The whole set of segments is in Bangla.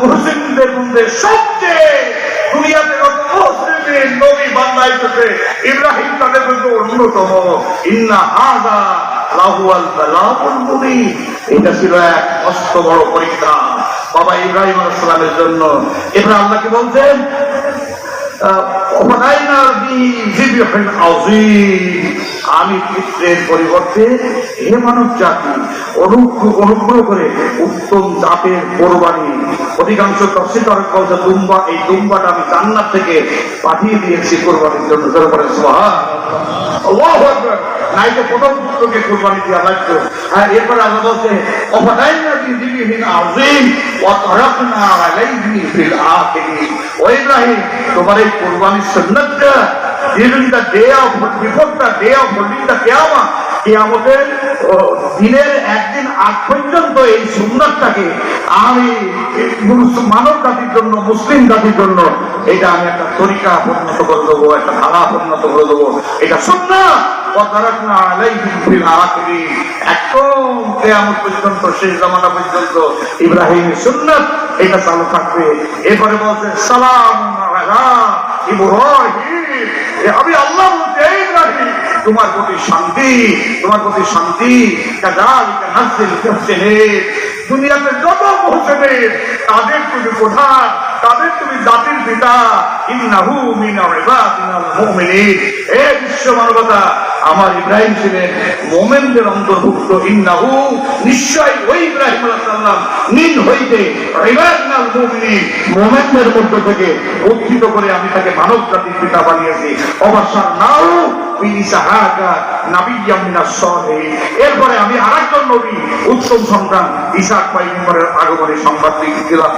মুসলিমদের মধ্যে সবচেয়ে দুনিয়াতে কত মুসলিমের নবী বাংলাদেশে ইব্রাহিম তাদের অন্যতম। ইন্না হাদা লাহুয়াল মুবিন। এটা ছিল এক অস্ত বড় পরীক্ষা বাবা ইব্রাহিম আলাইহিস জন্য। এবার আল্লাহ কি বলছেন? আমি পিত্রের পরিবর্তে হে মানব জাতি, অনুগ্রহ করে উত্তম জাতের কোরবানি, অধিকাংশ তফসিকার বলছে, দুম্বা, এই দুম্বাটা আমি জান্নাত থেকে পাঠিয়ে দিয়েছি কোরবানির জন্য। জোরে করে প্রথম কোরবানি লাগতো হ্যাঁ এরপরে ও ইব্রাহিম, তোমার এই কোরবানির সন্ন্যতটা দীর্ঘিতা দেয়া বিপদটা দেয়া ভর্তিটা কেয়ামা কেয়ামতের দিনের একদিন আগ পর্যন্ত এই সুন্দরটাকে আমি মানব জাতির জন্য, মুসলিম জাতির জন্য এটা আমি একটা তরিকা পরিণত করে দেবো, একটা ধারা পরিণত করে দেবো। এটা সুন্দর একদম কেয়ামত পর্যন্ত, শেষ জামানা পর্যন্ত ইব্রাহিম সুন্নত এটা চালু থাকবে। এরপরে বলছে, সালাম এ আমি আল্লাহ বলছি, "এই ইব্রাহিম, তোমার প্রতি শান্তি, তোমার প্রতি শান্তি। দুনিয়াতে যত মুহসিনিন, তাদের তুমি প্রধান, তাদের তুমি জাতির পিতা। ইন্নাহু মিন হে বিশ্ব মানবতা আমার ইব্রাহিম ছিলেন মোমেনদের অন্তর্ভুক্ত। ইন্নাহু নিশ্চয় ওই ইব্রাহিম আলাইহিস সালাম মিন হইতে মোমেনদের মধ্য থেকে উত্থিত করে আমি তাকে মানব জাতির পিতা বানিয়েছি। অবসর নাও এরপরে আমি আরেকজন নবী উত্তম সন্তান ইসাক পয়গম্বরের আগমনের সংবাদ দিলাম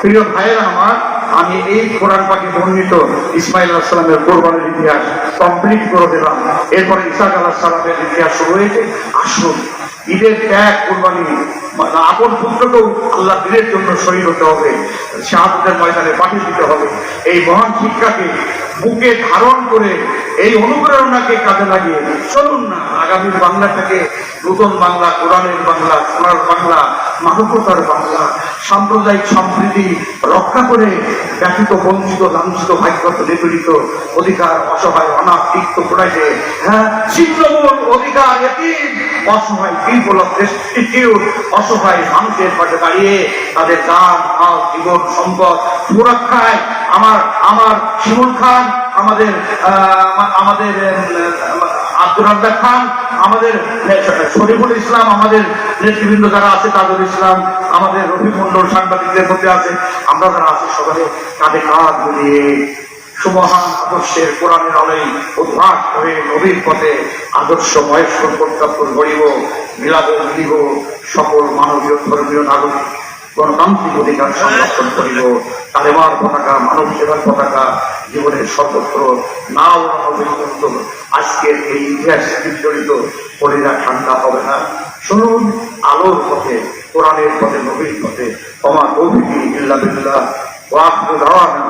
প্রিয় ভাইয়েরা আমার আমি এই কোরআন পাখি বর্ণিত ইসমাইল আসসালামের সালামের কোরবানের ইতিহাস কমপ্লিট করে দিলাম। এরপরে ইসাক আল্লাহ সালামের ইতিহাস শুরু হয়েছে আসুন, ঈদের ত্যাগ কোরবানি আপন পুত্রকেও আল্লাহ দিনের জন্য শহীদ হতে হবে শাহাদের ময়দানে পাঠিয়ে দিতে হবে। এই মহান শিক্ষাকে বুকে ধারণ করে এই অনুপ্রেরণাকে কাজে লাগিয়ে চলুন না, আগামী বাংলাটাকে নতুন বাংলা, কোরআনের বাংলা, সোনার বাংলা, মানবতার বাংলা, সাম্প্রদায়িক সম্প্রীতি রক্ষা করে ব্যথিত, বঞ্চিত, লাঞ্ছিত, ভাগ্যত, নিপীড়িত, অধিকার, অসহায় অনাথ তিক্ত পড়াইছে হ্যাঁ ছিন্নমূল অধিকার, এতিম, অসহায় বিপুল দেশটিউট অসহায় মানুষের পাশে দাঁড়িয়ে তাদের গান মাল জীবন, সম্পদ সুরক্ষায় আমার আমার শিমুল খান, আমাদের আমাদের আব্দুর রাজ্জাক খান, আমাদের, শরীফুল ইসলাম, আমাদের নেতৃবৃন্দ যারা আছে, তাজুল ইসলাম, আমাদের রফি মন্ডল সাংবাদিকদের মধ্যে আছে, আমরা যারা আছি সকালে কাঁধে কাঁধ মিলিয়ে সুমহান আদর্শের কোরআনের আলোয় উদ্ভাস হয়ে নবীর পথে আদর্শময় সর্বোত্তাপন করিব, মিলাদ দিব সকল মানবীয় ধর্মীয় নাগরিক। গণতান্ত্রিক অধিকার সংরক্ষণ করিব তালেমার পতাকা, মানব সেবার পতাকা, জীবনের সর্বত্র না পর্যন্ত আজকের এই ইতিহাস বিজড়িত হরিরা ঠান্ডা হবে না। শুনুন আলোর পথে, কোরআনের পথে, নবীর পথে। আমার অভিজ্ঞ ইল্লা বিল্লাহ। ওয়াক দাওয়ানা।